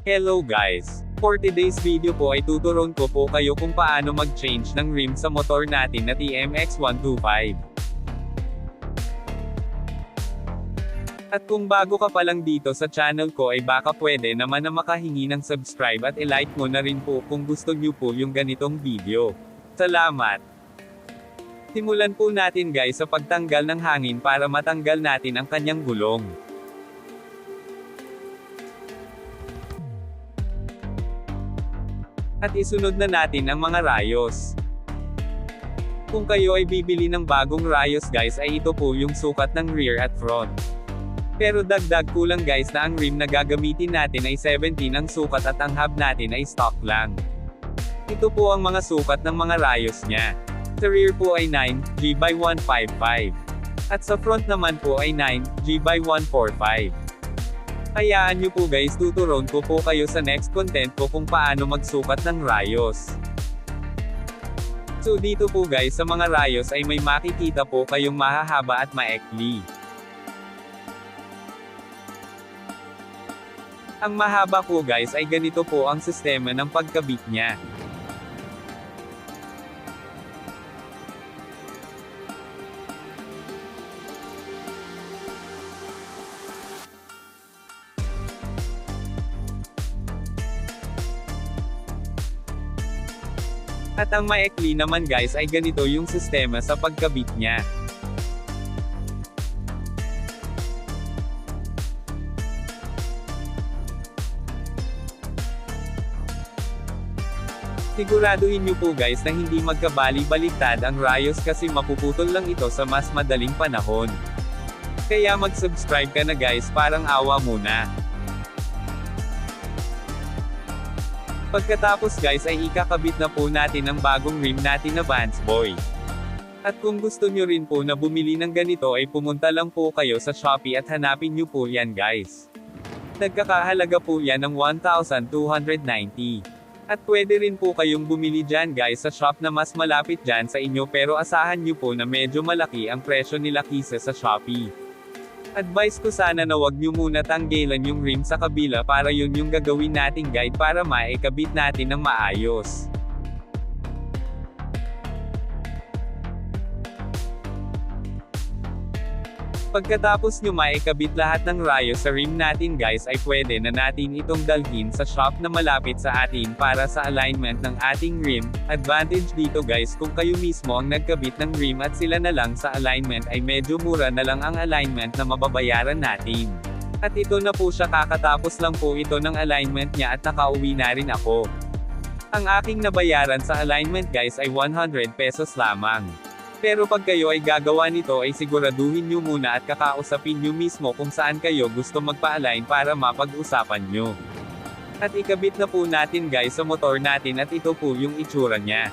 Hello guys! For today's video po ay tuturuan ko po kayo kung paano mag-change ng rim sa motor natin na TMX125. At kung bago ka pa lang dito sa channel ko ay baka pwede naman na makahingi ng subscribe at i-like mo na rin po kung gusto nyo po yung ganitong video. Salamat! Simulan po natin guys sa pagtanggal ng hangin para matanggal natin ang kanyang gulong. At isunod na natin ang mga rayos. Kung kayo ay bibili ng bagong rayos guys ay ito po yung sukat ng rear at front. Pero dagdag kulang guys na ang rim na gagamitin natin ay 17 ang sukat at ang hub natin ay stock lang. Ito po ang mga sukat ng mga rayos niya. Sa rear po ay 9, G by 155. At sa front naman po ay 9, G by 145. Hayaan nyo po guys tuturon ko po kayo sa next content ko kung paano magsukat ng rayos. So dito po guys sa mga rayos ay may makikita po kayong mahahaba at maekli. Ang mahaba po guys ay ganito po ang sistema ng pagkabit niya. At ang maekli naman guys ay ganito yung sistema sa pagkabit niya. Siguraduhin nyo po guys na hindi magkabali-baliktad ang rayos kasi mapuputol lang ito sa mas madaling panahon. Kaya mag-subscribe ka na guys parang awa muna. Pagkatapos guys ay ikakabit na po natin ang bagong rim natin na Vans Boy. At kung gusto nyo rin po na bumili ng ganito ay pumunta lang po kayo sa Shopee at hanapin nyo po yan guys. Nagkakahalaga po yan ng 1,290. At pwede rin po kayong bumili dyan guys sa shop na mas malapit dyan sa inyo pero asahan nyo po na medyo malaki ang presyo nila kisa sa Shopee. Advice ko sana na wag nyo muna tanggilan yung rim sa kabila para yun yung gagawin nating guide para maikabit natin ng maayos. Pagkatapos nyo maikabit lahat ng rayo sa rim natin guys ay pwede na natin itong dalhin sa shop na malapit sa atin para sa alignment ng ating rim. Advantage dito guys kung kayo mismo ang nagkabit ng rim at sila na lang sa alignment ay medyo mura na lang ang alignment na mababayaran natin. At ito na po siya kakatapos lang po ito ng alignment niya at nakauwi na rin ako. Ang aking nabayaran sa alignment guys ay 100 pesos lamang. Pero pag kayo ay gagawa nito ay siguraduhin nyo muna at kakausapin nyo mismo kung saan kayo gusto magpa-align para mapag-usapan nyo. At ikabit na po natin guys sa motor natin at ito po yung itsura niya.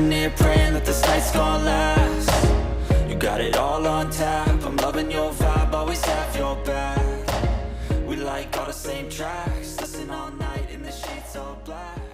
sitting here praying that this night's gonna last. You got it all on tap. I'm loving your vibe, always have your back. We like all the same tracks, listen all night in the sheets all black.